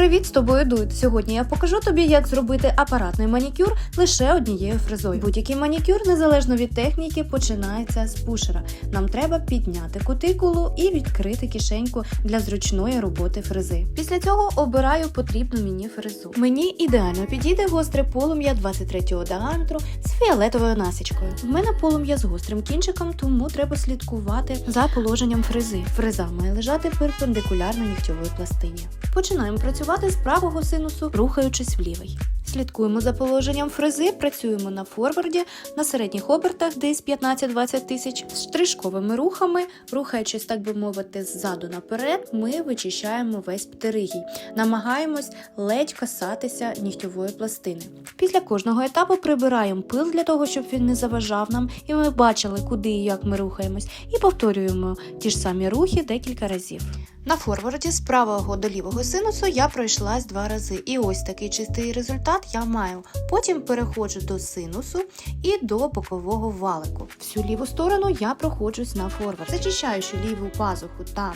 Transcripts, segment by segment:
Привіт, з тобою Дует. Сьогодні я покажу тобі, як зробити апаратний манікюр лише однією фрезою. Будь-який манікюр, незалежно від техніки, починається з пушера. Нам треба підняти кутикулу і відкрити кишеньку для зручної роботи фрези. Після цього обираю потрібну мені фрезу. Мені ідеально підійде гостре полум'я 23-го діаметру з фіолетовою насічкою. В мене полум'я з гострим кінчиком, тому треба слідкувати за положенням фрези. Фреза має лежати перпендикулярно нігтьової пластині. Починаємо працювати з правого синусу, рухаючись в лівий. Слідкуємо за положенням фрези, працюємо на форварді на середніх обертах, десь 15-20 тисяч, з штришковими рухами, рухаючись, так би мовити, ззаду наперед, ми вичищаємо весь птеригій, намагаємось ледь касатися нігтьової пластини. Після кожного етапу прибираємо пил для того, щоб він не заважав нам, і ми бачили, куди і як ми рухаємось, і повторюємо ті ж самі рухи декілька разів. На форварді з правого до лівого синусу я пройшлась два рази, і ось такий чистий результат я маю. Потім переходжу до синусу і до бокового валику. Всю ліву сторону я проходжусь на форвард. Зачищаючи ліву пазуху та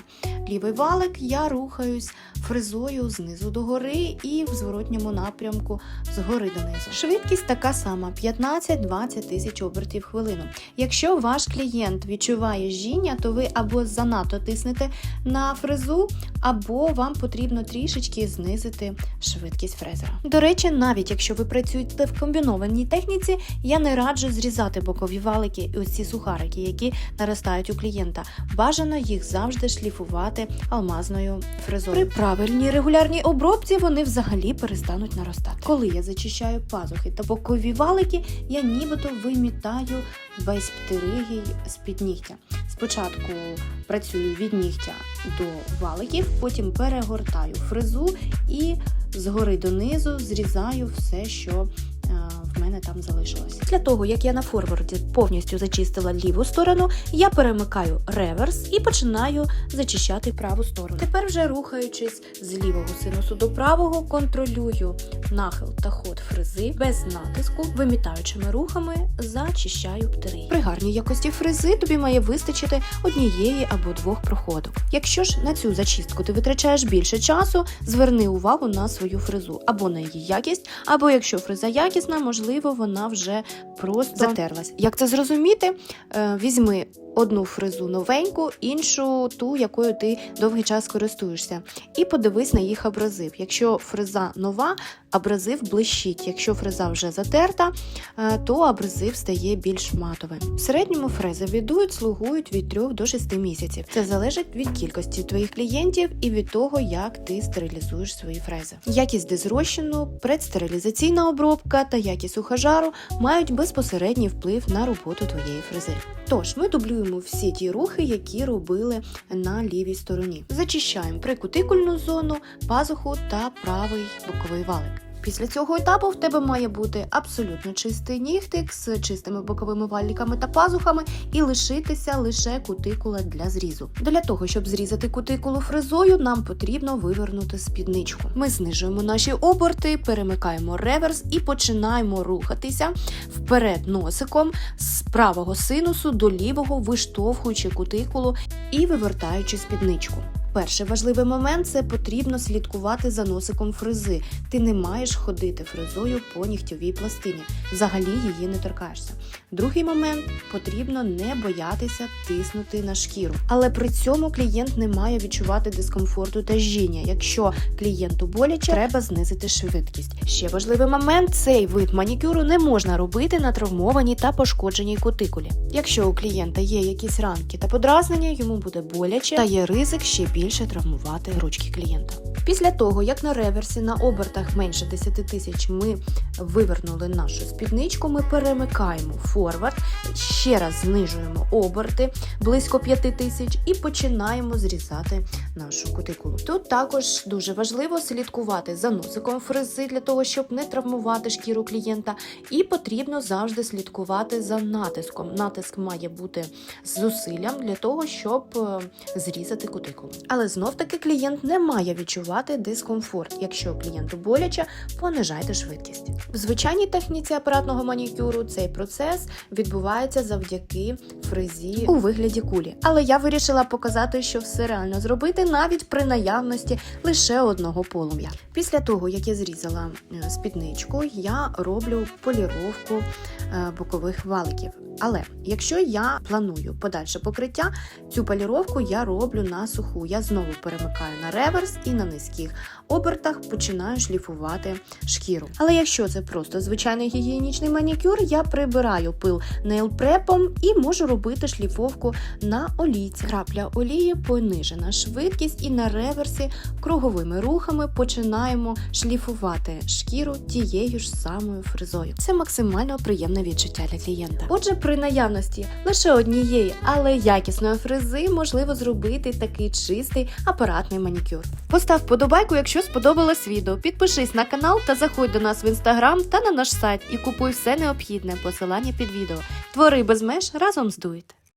лівий валик, я рухаюсь фрезою знизу до гори і в зворотньому напрямку згори донизу. Швидкість така сама: 15-20 тисяч обертів хвилину. Якщо ваш клієнт відчуває жіння, то ви або занадто тиснете на фрезу, або вам потрібно трішечки знизити швидкість фрезера. До речі, навіть якщо ви працюєте в комбінованій техніці, я не раджу зрізати бокові валики і ось ці сухарики, які наростають у клієнта. Бажано їх завжди шліфувати алмазною фрезою. При правильній регулярній обробці вони взагалі перестануть наростати. Коли я зачищаю пазухи та бокові валики, я нібито вимітаю весь птеригій з-під нігтя. Спочатку працюю від нігтя до валиків, потім перегортаю фрезу і згори донизу зрізаю все, що мене там залишилось. Після того, як я на форварді повністю зачистила ліву сторону, я перемикаю реверс і починаю зачищати праву сторону. Тепер вже рухаючись з лівого синусу до правого, контролюю нахил та ход фрези без натиску, вимітаючими рухами зачищаю птерій. При гарній якості фрези тобі має вистачити однієї або двох проходок. Якщо ж на цю зачистку ти витрачаєш більше часу, зверни увагу на свою фрезу або на її якість, або якщо фреза якісна, можливо, вона вже просто затерлась. Як це зрозуміти? Е, Візьми одну фрезу новеньку, іншу ту, якою ти довгий час користуєшся, і подивись на їх абразив. Якщо фреза нова, абразив блищить. Якщо фреза вже затерта, е, то абразив стає більш матовим. В середньому фрези від дует слугують від 3 до 6 місяців. Це залежить від кількості твоїх клієнтів і від того, як ти стерилізуєш свої фрези. Якість дезрощину, предстерилізаційна обробка та якість ухажару мають безпосередній вплив на роботу твоєї фрези. Тож ми дублюємо всі ті рухи, які робили на лівій стороні. Зачищаємо прикутикульну зону, пазуху та правий боковий валик. Після цього етапу в тебе має бути абсолютно чистий нігтик з чистими боковими валіками та пазухами і лишитися лише кутикула для зрізу. Для того, щоб зрізати кутикулу фрезою, нам потрібно вивернути спідничку. Ми знижуємо наші оберти, перемикаємо реверс і починаємо рухатися вперед носиком з правого синусу до лівого, виштовхуючи кутикулу і вивертаючи спідничку. Перший важливий момент це потрібно слідкувати за носиком фрези. Ти не маєш ходити фрезою по нігтьовій пластині, взагалі її не торкаєшся. Другий момент потрібно не боятися тиснути на шкіру, але при цьому клієнт не має відчувати дискомфорту та жіння. Якщо клієнту боляче, треба знизити швидкість. Ще важливий момент: цей вид манікюру не можна робити на травмованій та пошкодженій кутикулі. Якщо у клієнта є якісь ранки та подразнення, йому буде боляче та є ризик ще більше травмувати ручки клієнта. Після того, як на реверсі на обертах менше 10 тисяч ми вивернули нашу спідничку, ми перемикаємо форвард, ще раз знижуємо оберти близько 5 тисяч і починаємо зрізати нашу кутикулу. Тут також дуже важливо слідкувати за носиком фрези для того, щоб не травмувати шкіру клієнта, і потрібно завжди слідкувати за натиском. Натиск має бути зусиллям для того, щоб е, зрізати кутикулу. Але знов таки клієнт не має відчувати дискомфорт. Якщо клієнту боляче, понижайте швидкість. В звичайній техніці апаратного манікюру цей процес відбувається завдяки фрезі у вигляді кулі. Але я вирішила показати, що все реально зробити навіть при наявності лише одного полум'я. Після того, як я зрізала е, спідничку, я роблю поліровку е, бокових валиків. Але якщо я планую подальше покриття, цю поліровку я роблю на суху. Я знову перемикаю на реверс і на низьких обертах починаю шліфувати шкіру. Але якщо це просто звичайний гігієнічний манікюр, я прибираю пил нейлпрепом і можу робити шліфовку на олійці. Крапля олії, понижена швидкість, і на реверсі круговими рухами починаємо шліфувати шкіру тією ж самою фрезою. Це максимально приємне відчуття для клієнта. Отже, при наявності лише однієї, але якісної фрези можливо зробити такий чистий апаратний манікюр. Постав подобайку, якщо сподобалось відео. Підпишись на канал та заходь до нас в інстаграм та на наш сайт і купуй все необхідне посилання під відео. Твори без меж разом з Дуйт.